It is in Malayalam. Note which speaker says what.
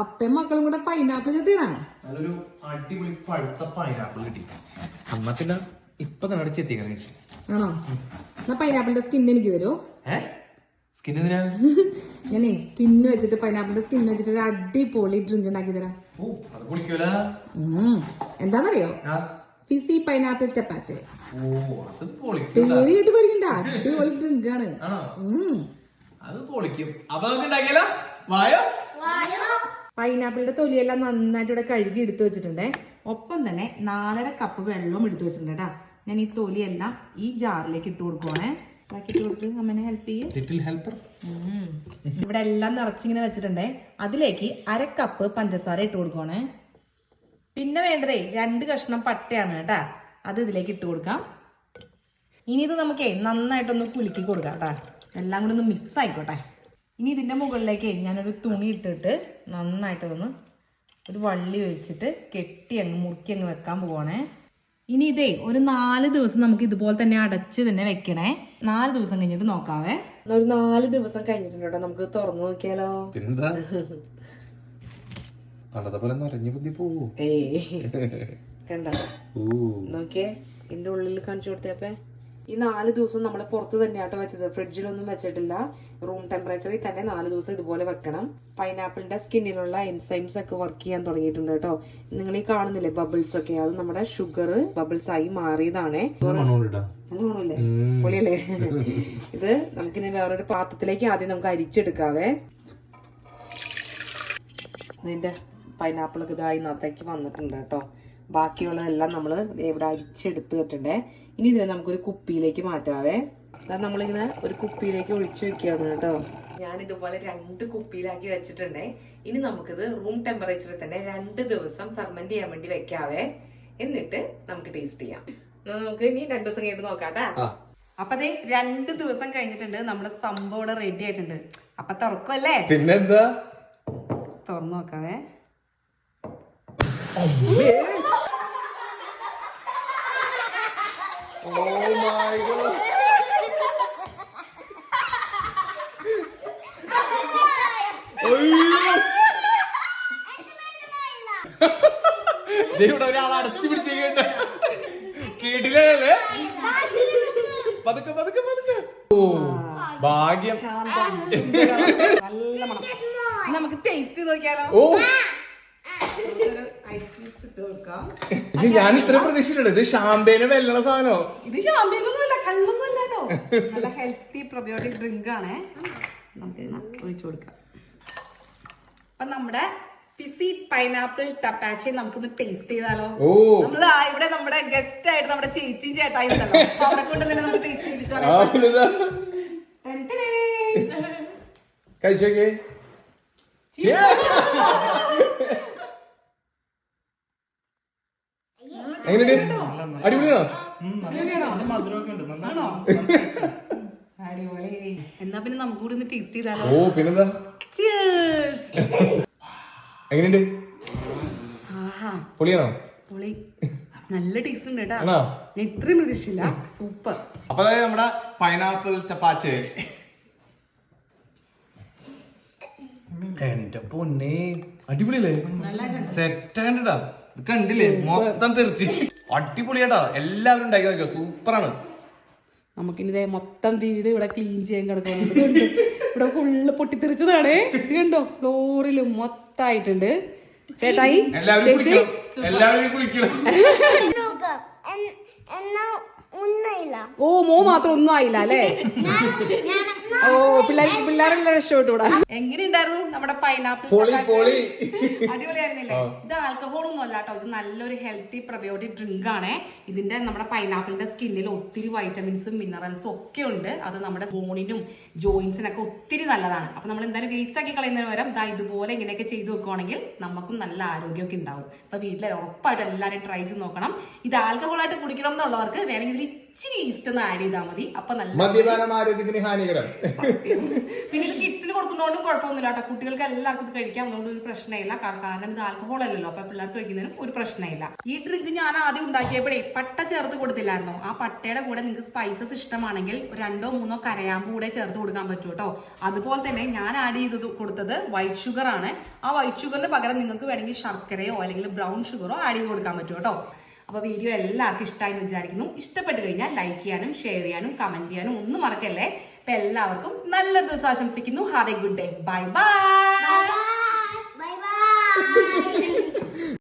Speaker 1: അപ്പയും മക്കളും കൂടെ പൈനാപ്പിൾ ചെത്തിയാണ്
Speaker 2: നല്ലൊരു അടിപൊളി പഴുത്ത പൈനാപ്പിൾ കിട്ടി. അമ്മത്തില്ല ഇപ്പൊ തന്നെ കഴിച്ചു
Speaker 1: ആണോ? എന്നാ പൈനാപ്പിളിന്റെ സ്കിൻ എനിക്ക് തരുമോ
Speaker 2: സ്കിൻ എന്തിനാ?
Speaker 1: ഞാനേ സ്കിൻ വെച്ചിട്ട് പൈനാപ്പിളിന്റെ സ്കിൻ വെച്ചിട്ട് ഒരു അടിപൊളി ഡ്രിങ്ക് ഉണ്ടാക്കി തരാം. എന്താന്നറിയോ? ഫിസി പൈനാപ്പിൾ ടെപ്പാച്ച്
Speaker 2: ഓ അത് പൊളിക്കൂല.
Speaker 1: പേര് കേട്ട് പഠിക്കണ്ട അടിപൊളി ഡ്രിങ്ക് ആണ്.
Speaker 2: ആണോ?
Speaker 1: ഉം.
Speaker 2: അത് പൊളിക്കും. അപ്പൊ നമുക്ക് ഉണ്ടാക്കിയാലോ? വായോ?
Speaker 1: പൈനാപ്പിളിന്റെ തൊലിയെല്ലാം നന്നായിട്ട് ഇവിടെ കഴുകി എടുത്തു വെച്ചിട്ടുണ്ട്. ഒപ്പം തന്നെ നാലര കപ്പ് വെള്ളവും എടുത്തു വെച്ചിട്ടുണ്ട് കേട്ടാ. ഞാൻ ഈ തൊലിയെല്ലാം ഈ ജാറിലേക്ക് ഇട്ട് കൊടുക്കുവാണേ. ബാക്കി ഇട്ട് കൊടുത്ത് അമ്മനെ ഹെൽപ്പ് ചെയ്യും.
Speaker 2: ലിറ്റിൽ ഹെൽപ്പർ
Speaker 1: ഇവിടെ എല്ലാം നിറച്ചിങ്ങനെ വെച്ചിട്ടുണ്ടേ. അതിലേക്ക് അര കപ്പ് പഞ്ചസാര ഇട്ട് കൊടുക്കുവാണേ. പിന്നെ വേണ്ടതേ രണ്ട് കഷ്ണം പട്ടയാണ് കേട്ടാ. അത് ഇതിലേക്ക് ഇട്ട് കൊടുക്കാം. ഇനി ഇത് നമുക്കേ നന്നായിട്ടൊന്ന് കുലുക്കി കൊടുക്കാം കേട്ടാ. എല്ലാം കൂടി ഒന്ന് മിക്സ് ആയിക്കോട്ടെ. ഇനി ഇതിന്റെ മുകളിലേക്ക് ഞാനൊരു തുണി ഇട്ടിട്ട് നന്നായിട്ട് ഒന്ന് ഒരു വള്ളി വെച്ചിട്ട് കെട്ടി അങ്ങ് മുറുക്കി അങ്ങ് വെക്കാൻ പോവാണേ. ഇനി ഇതേ ഒരു നാല് ദിവസം നമുക്ക് ഇതുപോലെ തന്നെ അടച്ച് തന്നെ വെക്കണേ. നാല് ദിവസം കഴിഞ്ഞിട്ട് നോക്കാവേ. ഒരു നാല് ദിവസം കഴിഞ്ഞിട്ടുണ്ടോ നമുക്ക് തുറന്നു നോക്കിയാലോ? ഏ കണ്ടോ?
Speaker 2: ഓ
Speaker 1: നോക്കിയേ ഇതിന്റെ ഉള്ളിൽ കാണിച്ചു കൊടുത്തപ്പേ ഈ നാല് ദിവസം നമ്മൾ പുറത്ത് തന്നെയാട്ടോ വെച്ചത്. ഫ്രിഡ്ജിലൊന്നും വെച്ചിട്ടില്ല. റൂം ടെമ്പറേച്ചറിൽ തന്നെ നാല് ദിവസം ഇതുപോലെ വെക്കണം. പൈനാപ്പിളിന്റെ സ്കിന്നിലുള്ള എൻസൈംസ് ഒക്കെ വർക്ക് ചെയ്യാൻ തുടങ്ങിയിട്ടുണ്ട് കേട്ടോ. നിങ്ങൾ ഈ കാണുന്നില്ലേ ബബിൾസ് ഒക്കെ? അത് നമ്മുടെ ഷുഗർ ബബിൾസ് ആയി മാറിയതാണേ. കാണൂലേ പൊളിയല്ലേ? ഇത് നമുക്കിനി വേറൊരു പാത്രത്തിലേക്ക് ആദ്യം നമുക്ക് അരിച്ചെടുക്കാവേ. ഇതിന്റെ പൈനാപ്പിൾ ഒക്കെ ഇതായി ഇന്നത്തേക്ക് വന്നിട്ടുണ്ട് കേട്ടോ. ബാക്കിയുള്ളതെല്ലാം നമ്മൾ ഇവിടെ അരിച്ചെടുത്ത് വെച്ചിട്ടുണ്ടേ. ഇനി ഇതിനെ നമുക്കൊരു കുപ്പിയിലേക്ക് മാറ്റാവേ. അതാ നമ്മളിങ്ങനെ ഒരു കുപ്പിയിലേക്ക് ഒഴിച്ചു വെക്കുകയാണ് കേട്ടോ. ഞാൻ ഇതുപോലെ രണ്ട് കുപ്പിയിലാക്കി വെച്ചിട്ടുണ്ടേ. ഇനി നമുക്കിത് റൂം ടെമ്പറേച്ചറിൽ തന്നെ രണ്ട് ദിവസം ഫെർമെന്റ് ചെയ്യാൻ വേണ്ടി വെക്കാവേ. എന്നിട്ട് നമുക്ക് ടേസ്റ്റ് ചെയ്യാം. നമുക്ക് ഇനി രണ്ടു ദിവസം കഴിഞ്ഞിട്ട് നോക്കാട്ടാ അപ്പൊ അതെ രണ്ട് ദിവസം കഴിഞ്ഞിട്ടുണ്ട്. നമ്മുടെ സംഭവം ഇവിടെ റെഡി ആയിട്ടുണ്ട്. അപ്പൊ തുറക്കുമല്ലേ
Speaker 2: പിന്നെന്താ?
Speaker 1: തുറന്നു നോക്കാവേ.
Speaker 2: ഇവിടെ ഒരാൾ അടച്ചു പിടിച്ചേക്കണ്ട കേട്ടില്ലേ പതുക്കെ പതുക്കെ പതുക്കെ. ഓ ഭാഗ്യം.
Speaker 1: നല്ല മണം. നമുക്ക് ടേസ്റ്റ് നോക്കിയാലോ?
Speaker 2: ഓ. ഇത് ഞാൻ ഇത്ര പ്രതീക്ഷിച്ചിട്ടുണ്ട്. ഇത് ഷാമ്പേന് വെല്ലണ സാധനോ?
Speaker 1: ഇത് ഷാമ്പേനൊന്നുമല്ല കള്ളൊന്നുമല്ലോ നല്ല ഹെൽത്തി പ്രൊബയോട്ടിക് ഡ്രിങ്ക് ആണേ. നമുക്ക് ഒഴിച്ചു കൊടുക്കാം. അപ്പൊ നമ്മുടെ പിസി പൈനാപ്പിൾ ടപ്പാച്ചി നമുക്കൊന്ന് ടേസ്റ്റ് ചെയ്താലോ? നമ്മൾ ഇവിടെ നമ്മുടെ ഗസ്റ്റ് ആയിട്ട് നമ്മുടെ ചേച്ചിയും ചേട്ടായി ഉണ്ടല്ലോ. അവരെ കൊണ്ട് തന്നെ നമുക്ക് ടേസ്റ്റ് ചെയ്യിച്ചാലോ.
Speaker 2: കഴിച്ചോക്കേ. എങ്ങനെയുണ്ട്? അടിപൊളിയാണോ?
Speaker 1: അടിപൊളി. എന്നാ പിന്നെ നമുക്ക് കൂടി ഒന്ന് ടേസ്റ്റ് ചെയ്താലോ?
Speaker 2: ഓ പിന്നെന്താ. എങ്ങനെയുണ്ട്?
Speaker 1: ആഹാ.
Speaker 2: പൊളിയാണോ?
Speaker 1: പൊളി. നല്ല ടേസ്റ്റ് ഉണ്ട് കേട്ടോ. ഞാൻ ഇത്രയും പ്രതീക്ഷിച്ചില്ല. സൂപ്പർ
Speaker 2: അപ്പൊ അതായത് നമ്മുടെ പൈനാപ്പിൾ ചപ്പാച്ച് എന്റെ പൊന്നെ. അടിപൊളിയല്ലേ? സെറ്റ് കണ്ടിട്ടാ കണ്ടില്ലേ? മൊത്തം തെറിച്ച്. അടിപൊളിയാട്ടാ. എല്ലാവരും ഉണ്ടാക്കി നോക്കിയോ? സൂപ്പറാണ്.
Speaker 1: നമുക്കിനി മൊത്തം വീട് ഇവിടെ ക്ലീൻ ചെയ്യാൻ കിടക്കുന്നു ഇവിടെ ഫുള്ള് പൊട്ടിത്തെറിച്ചതാണ്. ഇത് കണ്ടോ? ഫ്ലോറിലും മൊത്തായിട്ടുണ്ട്. ചേട്ടായി ഓ മോ മാത്രം ഒന്നും ആയില്ല അല്ലേ
Speaker 3: ഞാൻ
Speaker 1: ഓ പിള്ളേർ പിള്ളേരെല്ലാം രക്ഷപ്പെട്ടു ഇവിടെ എങ്ങനെയുണ്ടായിരുന്നു നമ്മുടെ പൈനാപ്പിൾ
Speaker 2: പൊളി പൊളി.
Speaker 1: അടിപൊളിയായിരുന്നില്ലേ? ഇത് ആൽക്കഹോൾ ഒന്നും അല്ല കേട്ടോ. ഇത് നല്ലൊരു ഹെൽത്തി പ്രബയോട്ടിക് ഡ്രിങ്ക് ആണ്. ഇതിന്റെ നമ്മുടെ പൈനാപ്പിളിന്റെ സ്കിന്നിൽ ഒത്തിരി വൈറ്റമിൻസും മിനറൽസും ഒക്കെ ഉണ്ട്. അത് നമ്മുടെ ബോണിനും ജോയിൻസിനൊക്കെ ഒത്തിരി നല്ലതാണ്. അപ്പൊ നമ്മൾ എന്തായാലും വേസ്റ്റ് ആക്കി കളയുന്നതിന് പകരം ദാ ഇതുപോലെ ഇങ്ങനെയൊക്കെ ചെയ്തു വെക്കുവാണെങ്കിൽ നമുക്കും നല്ല ആരോഗ്യമൊക്കെ ഉണ്ടാവും. അപ്പൊ വീട്ടിൽ ഉറപ്പായിട്ട് എല്ലാവരും ട്രൈ ചെയ്ത് നോക്കണം. ഇത് ആൽക്കഹോളായിട്ട് കുടിക്കണം എന്നുള്ളവർക്ക് വേണമെങ്കിൽ ഇതിൽ ഇച്ചിരി ഈസ്റ്റ് ഒന്ന് ആഡ് ചെയ്താൽ മതി. അപ്പൊ നല്ല
Speaker 2: മദ്യപാനം ആരോഗ്യത്തിന് ഹാനികരം.
Speaker 1: പിന്നെ ഇത് കിഡ്സിന് കൊടുക്കുന്നതുകൊണ്ടും കുഴപ്പമൊന്നുമില്ല കേട്ടോ. കുട്ടികൾക്ക് എല്ലാവർക്കും ഇത് കഴിക്കാം അതുകൊണ്ട് ഒരു പ്രശ്നമില്ല. കാരണം ഇത് ആൽക്കഹോൾ അല്ലല്ലോ. അപ്പൊ പിള്ളേർക്ക് കഴിക്കുന്നതിനും ഒരു പ്രശ്നമില്ല. ഈ ഡ്രിങ്ക് ഞാൻ ആദ്യം ഉണ്ടാക്കിയപ്പോഴേ പട്ട ചേർത്ത് കൊടുത്തില്ലായിരുന്നോ? ആ പട്ടയുടെ കൂടെ നിങ്ങൾക്ക് സ്പൈസസ് ഇഷ്ടമാണെങ്കിൽ രണ്ടോ മൂന്നോ കരയാമ്പ് കൂടെ ചേർത്ത് കൊടുക്കാൻ പറ്റും കേട്ടോ. അതുപോലെ തന്നെ ഞാൻ ആഡ് ചെയ്തത് കൊടുത്തത് വൈറ്റ് ഷുഗർ ആണ്. ആ വൈറ്റ് ഷുഗറിന് പകരം നിങ്ങൾക്ക് വേണമെങ്കിൽ ശർക്കരയോ അല്ലെങ്കിൽ ബ്രൗൺ ഷുഗറോ ആഡ് ചെയ്ത് കൊടുക്കാൻ പറ്റും കേട്ടോ. അപ്പൊ വീഡിയോ എല്ലാവർക്കും ഇഷ്ടമായി എന്ന് വിചാരിക്കുന്നു. ഇഷ്ടപ്പെട്ട് കഴിഞ്ഞാൽ ലൈക്ക് ചെയ്യാനും ഷെയർ ചെയ്യാനും കമന്റ് ചെയ്യാനും ഒന്നും മറക്കല്ലേ? അപ്പൊ എല്ലാവർക്കും നല്ല ദിവസം ആശംസിക്കുന്നു. Have a good day bye bye
Speaker 3: bye bye